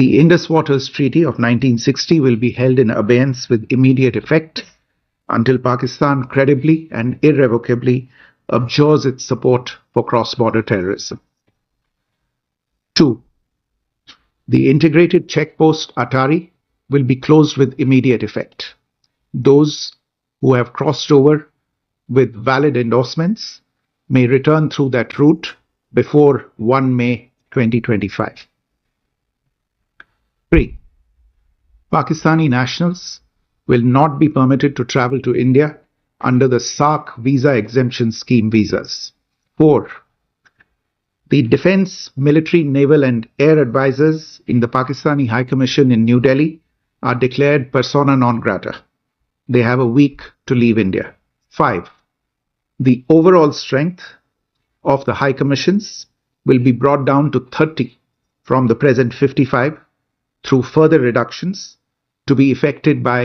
The Indus Waters Treaty of 1960 will be held in abeyance with immediate effect until Pakistan credibly and irrevocably abjures its support for cross border terrorism. 2. The integrated checkpost Atari will be closed with immediate effect. Those who have crossed over with valid endorsements may return through that route before 1 May 2025. 3. Pakistani nationals will not be permitted to travel to India under the SARC visa exemption scheme visas. 4. The defense, military, naval, and air advisors in the Pakistani High Commission in New Delhi are declared persona non grata. They have a week to leave India. 5. The overall strength of the High Commissions will be brought down to 30 from the present 55 through further reductions to be effected by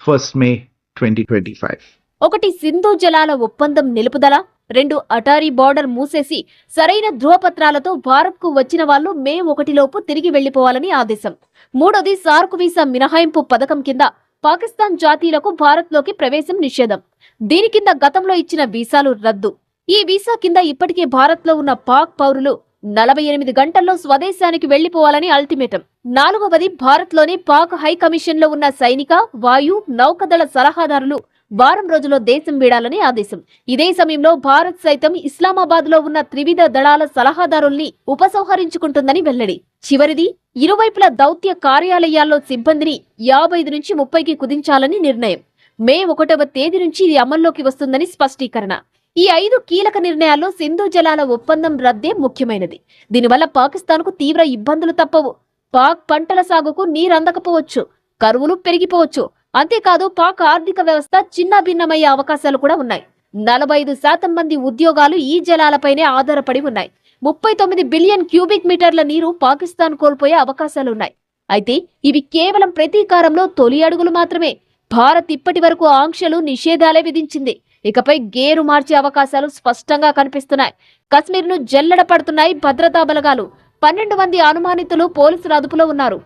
1st May 2025. ఒకటి సింధు జలాల ఒప్పందం నిలుపుదల రెండు Attari border మూసేసి సరైన ధృవపత్రాలతో భారత్కు వచ్చిన వాళ్ళు మే ఒకటిలోపు తిరిగి వెళ్ళిపోవాలని ఆదేశం. మూడోది సార్క్ వీసా మినహాయింపు పథకం కింద పాకిస్తాన్ జాతీయులకు భారత్లోకి ప్రవేశం నిషేధం. దీని కింద గతంలో ఇచ్చిన వీసాలు రద్దు. ఈ వీసా కింద ఇప్పటికే భారత్లో ఉన్న పాక్ పౌరులు నలభై ఎనిమిది గంటల్లో స్వదేశానికి వెళ్ళిపోవాలని అల్టిమేటం. నాలుగవది భారత్లోని పాక్ హై కమిషన్లో ఉన్న సైనిక వాయు నౌకదళ సలహాదారులు వారం రోజుల్లో దేశం వీడాలని ఆదేశం. ఇదే సమయంలో భారత్ సైతం ఇస్లామాబాద్లో ఉన్న త్రివిధ దళాల సలహాదారుల్ని ఉపసంహరించుకుంటుందని వెల్లడి. చివరిది ఇరువైపుల దౌత్య కార్యాలయాల్లో సిబ్బందిని యాభై ఐదు నుంచి ముప్పైకి కుదించాలని నిర్ణయం. మే ఒకటవ తేదీ నుంచి ఇది అమల్లోకి వస్తుందని స్పష్టీకరణ. ఈ ఐదు కీలక నిర్ణయాల్లో సింధు జలాల ఒప్పందం రద్దే ముఖ్యమైనది. దీనివల్ల పాకిస్తాన్కు తీవ్ర ఇబ్బందులు తప్పవు. పాక్ పంటల సాగుకు నీరందకపోవచ్చు కరువులు పెరిగిపోవచ్చు. అంతేకాదు పాక్ ఆర్థిక వ్యవస్థ చిన్న భిన్నమయ్యే అవకాశాలు కూడా ఉన్నాయి. నలభై ఐదు శాతం మంది ఉద్యోగాలు ఈ జలాలపైనే ఆధారపడి ఉన్నాయి. ముప్పై తొమ్మిది బిలియన్ క్యూబిక్ మీటర్ల నీరు పాకిస్తాన్ కోల్పోయే అవకాశాలున్నాయి అయితే ఇవి కేవలం ప్రతీకారంలో తొలి అడుగులు మాత్రమే. భారత్ ఇప్పటి వరకు ఆంక్షలు నిషేధాలే విధించింది. ఇకపై గేరు మార్చే అవకాశాలు స్పష్టంగా కనిపిస్తున్నాయి కశ్మీర్ను జల్లెడ పడుతున్నాయి భద్రతా బలగాలు పన్నెండు మంది అనుమానితులు పోలీసుల అదుపులో ఉన్నారు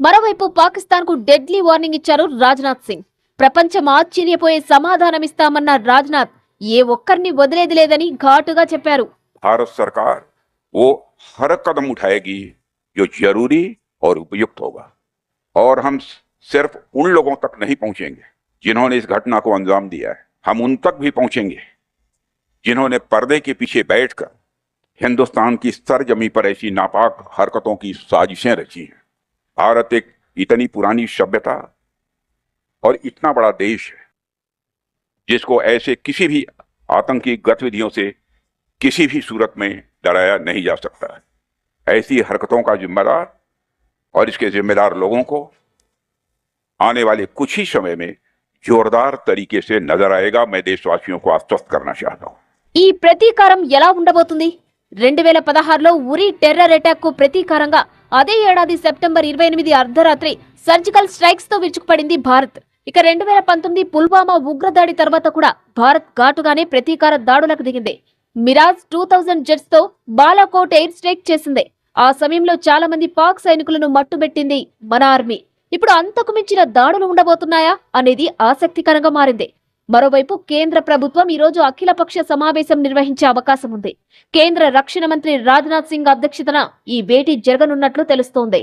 మరోవైపు పాకిస్తాన్ కు డెడ్లీ వార్నింగ్ ఇచ్చారు రాజ్నాథ్ సింగ్ ప్రపంచం ఆశ్చర్యపోయే సమాధానమిస్తామన్న రాజ్నాథ్ ఏ ఒక్కరిని వదిలేది లేదని ఘాటుగా చెప్పారు भारत सरकार वो हर कदम उठाएगी जो जरूरी और उपयुक्त होगा और हम सिर्फ उन लोगों तक नहीं पहुंचेंगे जिन्होंने इस घटना को अंजाम दिया है हम उन तक भी पहुँचेंगे जिन्होंने पर्दे के पीछे बैठकर हिंदुस्तान की सरजमी पर ऐसी नापाक हरकतों की साजिशें रची हैं। भारत एक इतनी पुरानी सभ्यता और इतना बड़ा देश है, जिसको ऐसे किसी भी आतंकी गतिविधियों से किसी भी सूरत में डराया नहीं जा सकता है। ऐसी हरकतों का जिम्मेदार और इसके जिम्मेदार लोगों को आने वाले कुछ ही समय में जोरदार तरीके से नजर आएगा मैं देशवासियों को आश्वस्त करना चाहता हूं ఈ ప్రతీకారం ఎలా ఉండబోతుంది రెండు వేల పదహారులో ఉరి టెర్రర్ అటాక్ కు ప్రతీకారంగా అదే ఏడాది సెప్టెంబర్ ఇరవై ఎనిమిది అర్ధరాత్రి సర్జికల్ స్ట్రైక్స్ తో విరుచుకుపడింది భారత్ ఇక రెండు వేల పంతొమ్మిది పుల్వామా ఉగ్రదాడి తర్వాత కూడా భారత్ ఘాటుగానే ప్రతీకార దాడులకు దిగింది మిరాజ్ టూ థౌజండ్ జెట్స్ తో బాలాకోట్ ఎయిర్ స్ట్రైక్ చేసింది ఆ సమయంలో చాలా మంది పాక్ సైనికులను మట్టుబెట్టింది మన ఆర్మీ ఇప్పుడు అంతకు మించిన దాడులు ఉండబోతున్నాయా అనేది ఆసక్తికరంగా మారింది. మరోవైపు కేంద్ర ప్రభుత్వం ఈ రోజు అఖిలపక్ష సమావేశం నిర్వహించే అవకాశం ఉంది. కేంద్ర రక్షణ మంత్రి రాజ్నాథ్ సింగ్ అధ్యక్షతన ఈ భేటీ జరగనున్నట్లు తెలుస్తోంది.